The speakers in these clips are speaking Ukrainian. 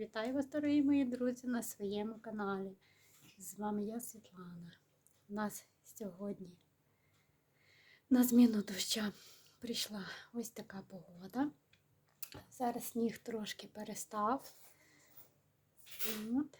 Вітаю вас, дорогі мої друзі, на своєму каналі. З вами я Світлана. У нас сьогодні на зміну доща прийшла ось така погода. Зараз сніг трошки перестав. От.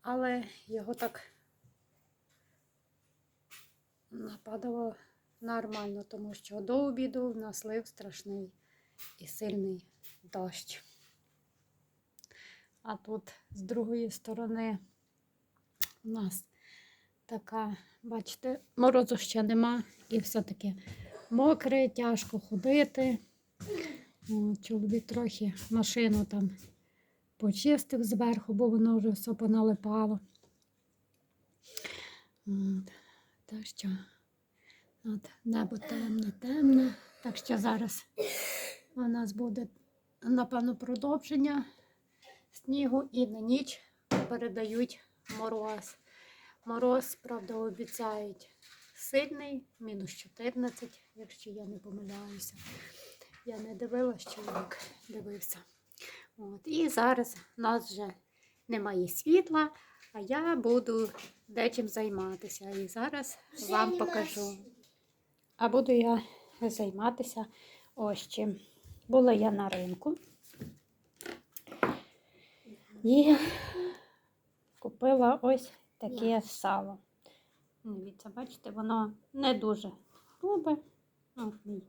Але його так нападало нормально, тому що до обіду в нас лив страшний і сильний дощ. А тут з другої сторони у нас така, бачите, морозу ще нема, і все-таки мокре, тяжко ходити. Чоловік трохи машину там почистив зверху, бо воно вже все поналипало. Так що от, небо темне, темне. Так що зараз у нас буде, напевно, продовження снігу і на ніч передають мороз. Мороз, правда, обіцяють сильний, мінус 14, якщо я не помиляюся. Я не дивилась, чоловік дивився. От. І зараз у нас вже немає світла, а я буду дечим займатися. І зараз вам покажу. А буду я займатися ось чим. Була я на ринку і купила ось таке сало. Дивіться, бачите, воно не дуже грубе. От мій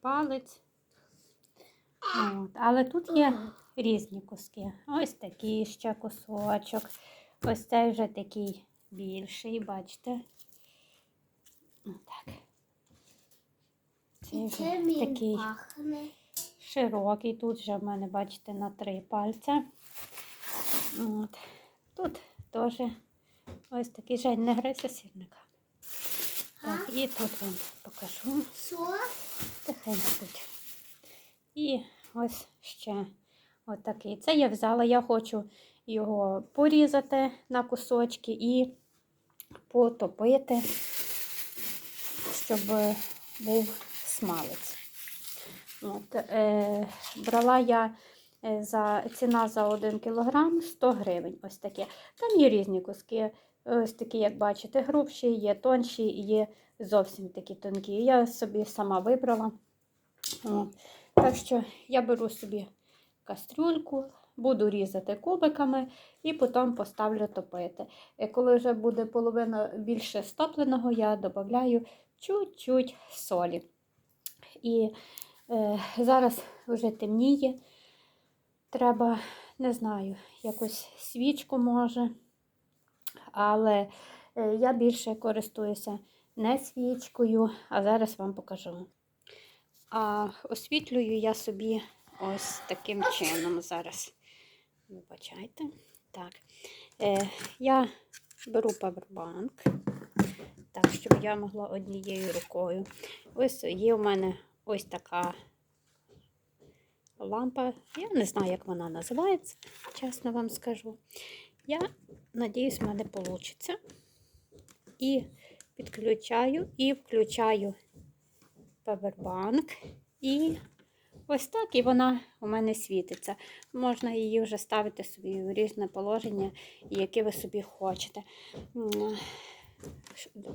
палець. От. Але тут є різні куски. Ось такий ще кусочок. Ось цей вже такий більший, бачите. Отак. Вже це він такий пахне. Широкий. Тут вже в мене, бачите, на три пальця. От. Тут теж ось такий жаль, не грайся сірника. Так, і тут вам покажу. Тихенько. І ось ще отакий. Це я взяла, я хочу його порізати на кусочки і потопити, щоб був смалець. От, е, брала я е, за ціна за 1 кг 100 гривень. Ось таке. Там є різні куски. Ось такі, як бачите, грубші, є тонші, є зовсім такі тонкі. Я собі сама вибрала. О, Так що я беру собі кастрюльку, буду різати кубиками і потім поставлю топити. Е, Коли вже буде половина більше стопленого, я додаю чуть-чуть солі. І зараз вже темніє. Треба, не знаю, якусь свічку може. Але е, я більше користуюся не свічкою, а зараз вам покажу. А освітлюю я собі ось таким чином зараз. Вибачайте. Так. Е, я беру павербанк, так, щоб я могла однією рукою. Ось є у мене ось така лампа. Я не знаю, як вона називається, чесно вам скажу. Я надіюсь, в мене вийде. І підключаю і включаю павербанк. І ось так і вона у мене світиться. Можна її вже ставити собі в різне положення, яке ви собі хочете.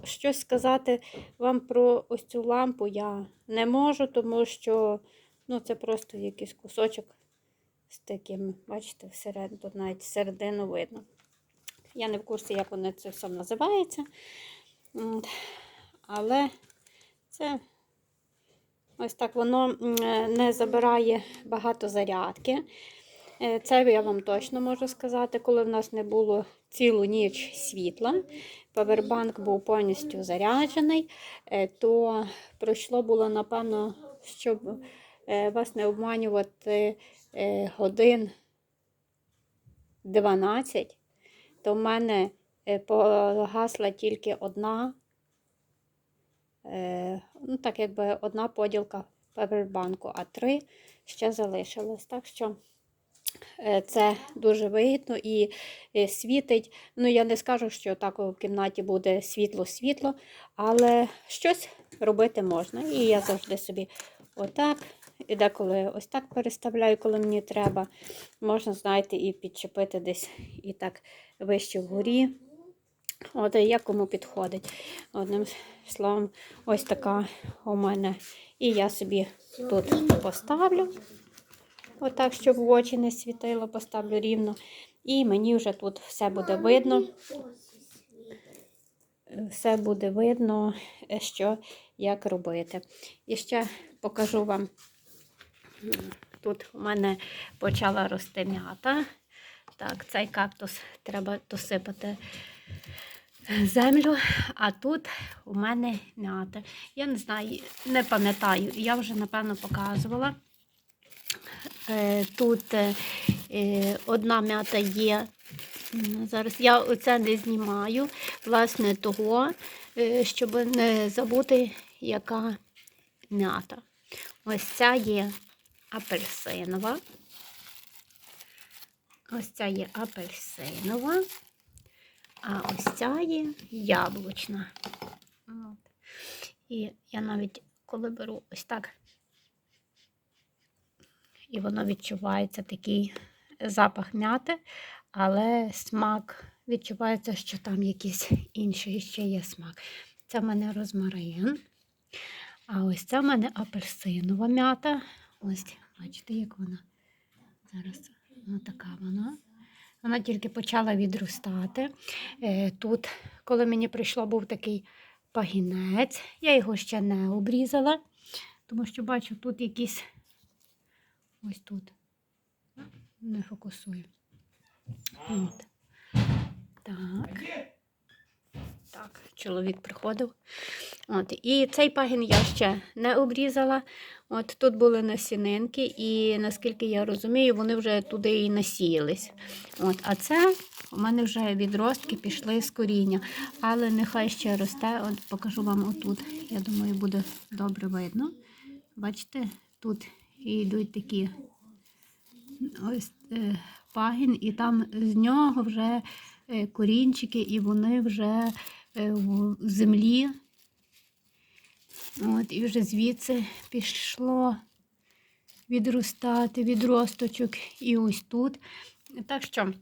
Щось сказати вам про ось цю лампу я не можу, тому що ну, це просто якийсь кусочок з таким, бачите, всередину, навіть середину видно. Я не в курсі, як воно це все називається. Але це ось так воно не забирає багато зарядки. Е, Це я вам точно можу сказати, коли в нас не було цілу ніч світла, павербанк був повністю заряджений, е, то пройшло було, напевно, щоб е, вас не обманювати годин 12, то в мене погасла тільки одна, ну так якби одна поділка павербанку, а три ще залишилось. Так що це дуже вигідно і е, світить. Ну, я не скажу, що так у кімнаті буде світло-світло, але щось робити можна. І я завжди собі отак і деколи ось так переставляю, коли мені треба. Можна, знаєте, і підчепити десь і так вище вгорі. От як кому підходить. Одним словом, ось така у мене. І я собі тут поставлю. Отак, щоб в очі не світило, поставлю рівно. І мені вже тут все буде видно. Все буде видно, що як робити. І ще покажу вам. Тут у мене почала рости м'ята. Так, цей кактус треба досипати землю, а тут у мене м'ята. Я не знаю, не пам'ятаю, я вже напевно показувала. Е, Тут е, е, одна м'ята є. Зараз я оце не знімаю, власне, того, щоб не забути, яка м'ята. Ось ця є апельсинова. Ось ця є апельсинова, а ось ця є яблучна. І я навіть коли беру ось так, і воно відчувається такий запах м'яти, але смак відчувається, що там якийсь інший ще є смак. Це в мене розмарин. А ось це в мене апельсинова м'ята. Ось, бачите, як вона зараз. Ось така вона. Вона тільки почала відростати. Е, Тут, коли мені прийшло, був такий пагінець. Я його ще не обрізала, тому що бачу, тут якісь ось тут. Не фокусую. От. Так. Так, чоловік приходив. От, і цей пагін я ще не обрізала. От тут були насінинки, і наскільки я розумію, вони вже туди і насіялись. От, а це у мене вже відростки пішли з коріння. Але нехай ще росте. От покажу вам отут. Я думаю, буде добре видно. Бачите, тут йдуть такі ось е, пагін, і там з нього вже е, корінчики, і вони вже е, в землі. От, і вже звідси пішло відростати відросточок і ось тут. Так що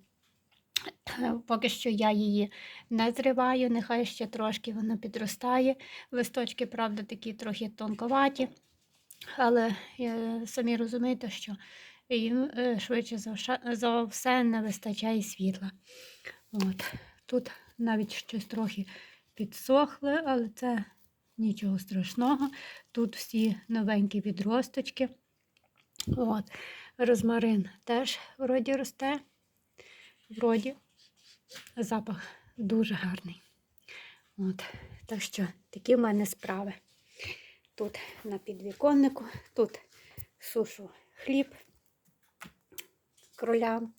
поки що я її не зриваю, нехай ще трошки вона підростає. Листочки, правда, такі трохи тонковаті, але е, самі розумієте, що їм е, швидше за все не вистачає світла. От. Тут навіть щось трохи підсохли, але це нічого страшного. Тут всі новенькі відросточки. От. Розмарин теж вроді росте. Вроді запах дуже гарний. От. Так що такі в мене справи. Тут на підвіконнику, тут сушу хліб кролям.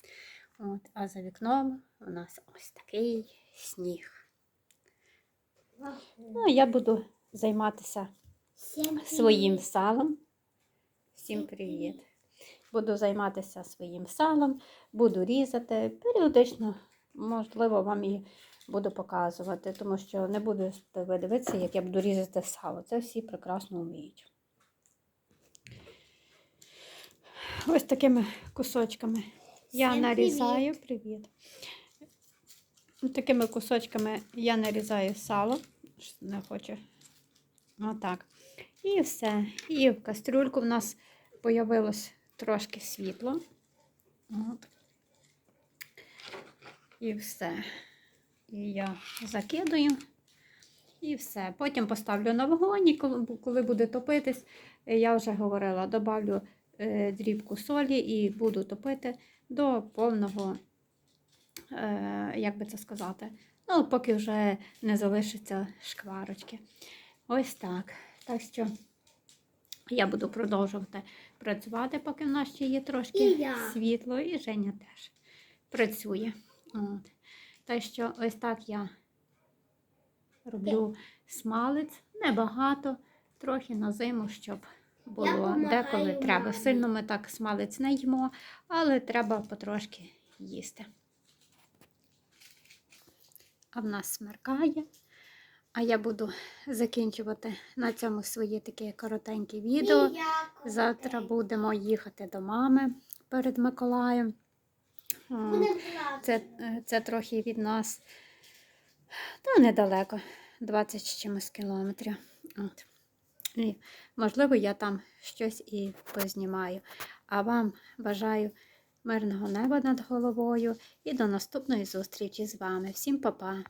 От, а за вікном у нас ось такий сніг. Ну, я буду займатися своїм салом. Всім привіт! Буду займатися своїм салом, буду різати. Періодично, можливо, вам і буду показувати, тому що не буду ви дивитися, як я буду різати сало. Це всі прекрасно вміють. Ось такими кусочками я Всім нарізаю. Привіт. Ось Такими кусочками я нарізаю сало. Не хочу. Отак. І все. І в кастрюльку в нас появилось трошки світло. От. І все. І я закидую. І все. Потім поставлю на вогонь, і коли, буде топитись, е, я вже говорила, добавлю е, дрібку солі і буду топити до повного, е, як би це сказати, ну, поки вже не залишиться шкварочки. Ось так. Так що я буду продовжувати працювати, поки в нас ще є трошки І світло, і Женя теж працює. От. Так що ось так я роблю смалець, небагато, трохи на зиму, щоб було деколи треба. Сильно ми так смалець не їмо, але треба потрошки їсти. А в нас смеркає, А я буду закінчувати на цьому своє таке коротеньке відео. Завтра будемо їхати до мами перед Миколаєм. Це, е, це трохи від нас, та недалеко, 20 з чимось кілометрів. От. І, можливо, я там щось і познімаю. А вам бажаю мирного неба над головою і до наступної зустрічі з вами. Всім па-па!